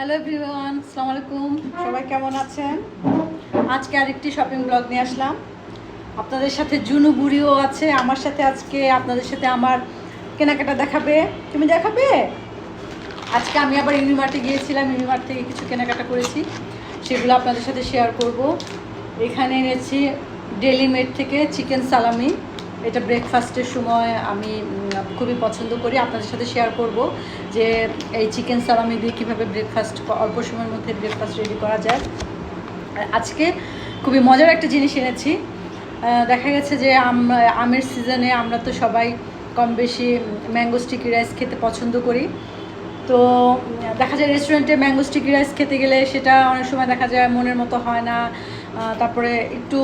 Hello everyone আসসালামু আলাইকুম সবাই কেমন আছেন? আজকে আরেকটি শপিং ব্লগ নিয়ে আসলাম। আপনাদের সাথে জুনু বুড়িও আছে আমার সাথে আজকে আপনাদের সাথে আমার কেনাকাটা দেখাবে। তুমি দেখাবে? আজকে আমি আবার ইউনিমার্টে গিয়েছিলাম ইউনিমার্ট থেকে কিছু কেনাকাটা করেছি সেগুলো আপনাদের সাথে শেয়ার করব। এখানে এনেছি ডেলি মেড থেকে চিকেন সালামি এটা ব্রেকফাস্টের সময় আমি খুবই পছন্দ করি। আপনাদের সাথে শেয়ার করব যে এই চিকেন সালামি দিয়ে কীভাবে ব্রেকফাস্ট অল্প সময়ের মধ্যে ব্রেকফাস্ট রেডি করা যায়। আজকে খুবই মজার একটা জিনিস এনেছি। দেখা গেছে যে আমের সিজনে আমরা তো সবাই কম বেশি ম্যাঙ্গো স্টিকি রাইস খেতে পছন্দ করি। তো, দেখা যায় রেস্টুরেন্টে ম্যাঙ্গো স্টিকি রাইস খেতে গেলে সেটা অনেক সময় দেখা যায় মনের মতো হয় না। তারপরে একটু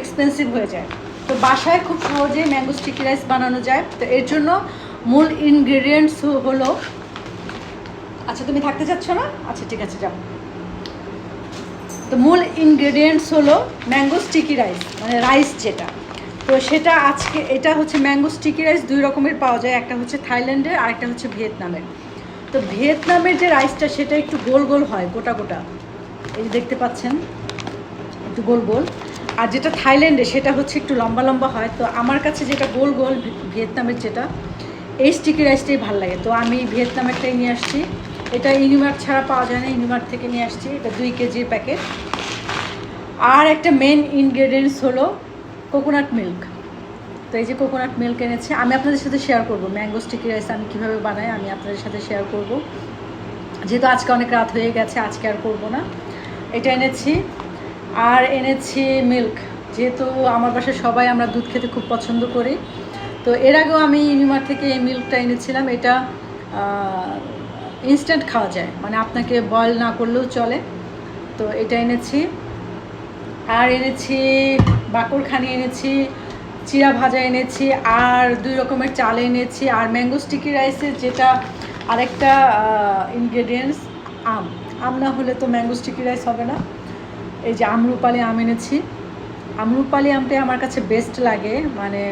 এক্সপেন্সিভ হয়ে যায়। তো বাসায় খুব সহজেই ম্যাঙ্গো স্টিকি রাইস বানানো যায়। তো এর জন্য মূল ইনগ্রেডিয়েন্টস হলো আচ্ছা তুমি থাকতে চাচ্ছ না? আচ্ছা ঠিক আছে, যাও। তো মূল ইনগ্রেডিয়েন্টস হলো ম্যাঙ্গো স্টিকি রাইস মানে রাইস যেটা। তো সেটা আজকে এটা হচ্ছে ম্যাঙ্গো স্টিকি রাইস, দুই রকমের পাওয়া যায়। একটা হচ্ছে থাইল্যান্ডের আর একটা হচ্ছে ভিয়েতনামের। তো ভিয়েতনামের যে রাইসটা, সেটা একটু গোল গোল হয়, গোটা গোটা। এই দেখতে পাচ্ছেন, একটু গোল গোল। আর যেটা থাইল্যান্ডে, সেটা হচ্ছে একটু লম্বা লম্বা হয়। তো আমার কাছে যেটা গোল গোল ভিয়েতনামের যেটা, এই স্টিকি রাইসটাই ভালো লাগে। তো আমি ভিয়েতনামেরটাই নিয়ে আসছি। এটা ইউনিমার্ট ছাড়া পাওয়া যায় না, ইউনিমার্ট থেকে নিয়ে আসছি। এটা দুই কেজির প্যাকেট। আর একটা মেন ইনগ্রেডিয়েন্টস হলো কোকোনাট মিল্ক তো এই যে কোকোনাট মিল্ক এনেছি, আমি আপনাদের সাথে শেয়ার করব। ম্যাঙ্গো স্টিকি রাইস আমি কীভাবে বানাই, আমি আপনাদের সাথে শেয়ার করব। যেহেতু আজকে অনেক রাত হয়ে গেছে, আজকে আর করব না। এটা এনেছি আর এনেছি মিল্ক, যেহেতু আমার বাসায় সবাই আমরা দুধ খেতে খুব পছন্দ করি। তো এর আগেও আমি ইউনিমার থেকে এই মিল্কটা এনেছিলাম, এটা ইনস্ট্যান্ট খাওয়া যায় মানে আপনাকে বয়েল না করলেও চলে। তো এটা এনেছি। আর এনেছি, বাকরখানি এনেছি, চিরা ভাজা এনেছি, আর দুই রকমের চাল এনেছি, আর ম্যাঙ্গো স্টিকি রাইসের যেটা আরেকটা ইনগ্রেডিয়েন্টস আম। আম না হলে তো ম্যাঙ্গো স্টিকি রাইস হবে না। এই যে আমরুপালি আম এনেছি। আমরুপালি আমটাই আমার কাছে বেস্ট লাগে। মানে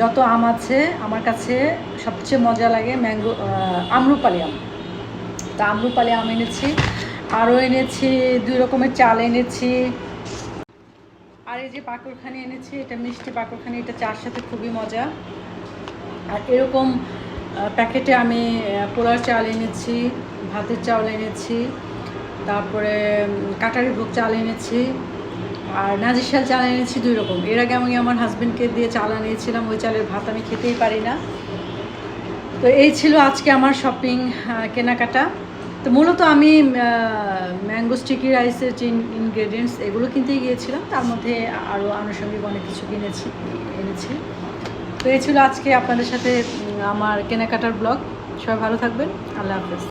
যত আম আছে, আমার কাছে সবচেয়ে মজা লাগে ম্যাঙ্গো আমরুপালি আম। তা আমরুপালি আম এনেছি। আরও এনেছি, দুই রকমের চাল এনেছি। আর এই যে পাকড়খানি এনেছি, এটা মিষ্টি পাকড়খানি এটা চার সাথে খুবই মজা। আর এরকম প্যাকেটে আমি পোলার চাল এনেছি, ভাতের চাল এনেছি। তারপরে কাটারি ভোগ চাল এনেছি। আর নাজিশাল চাল এনেছি দুই রকম। এর আগে আমি আমার হাজবেন্ডকে দিয়ে চাল আনিয়েছিলাম, ওই চালের ভাত আমি খেতেই পারি না। তো এই ছিল আজকে আমার শপিং কেনাকাটা। তো মূলত আমি ম্যাঙ্গো স্টিকি রাইসের যে ইনগ্রেডিয়েন্টস এগুলো কিনতেই গিয়েছিলাম। তার মধ্যে আরও আনুষঙ্গিক অনেক কিছু কিনেছি, এনেছি। তো এই ছিল আজকে আপনাদের সাথে আমার কেনাকাটার ব্লগ সবাই ভালো থাকবেন। আল্লাহ হাফেজ।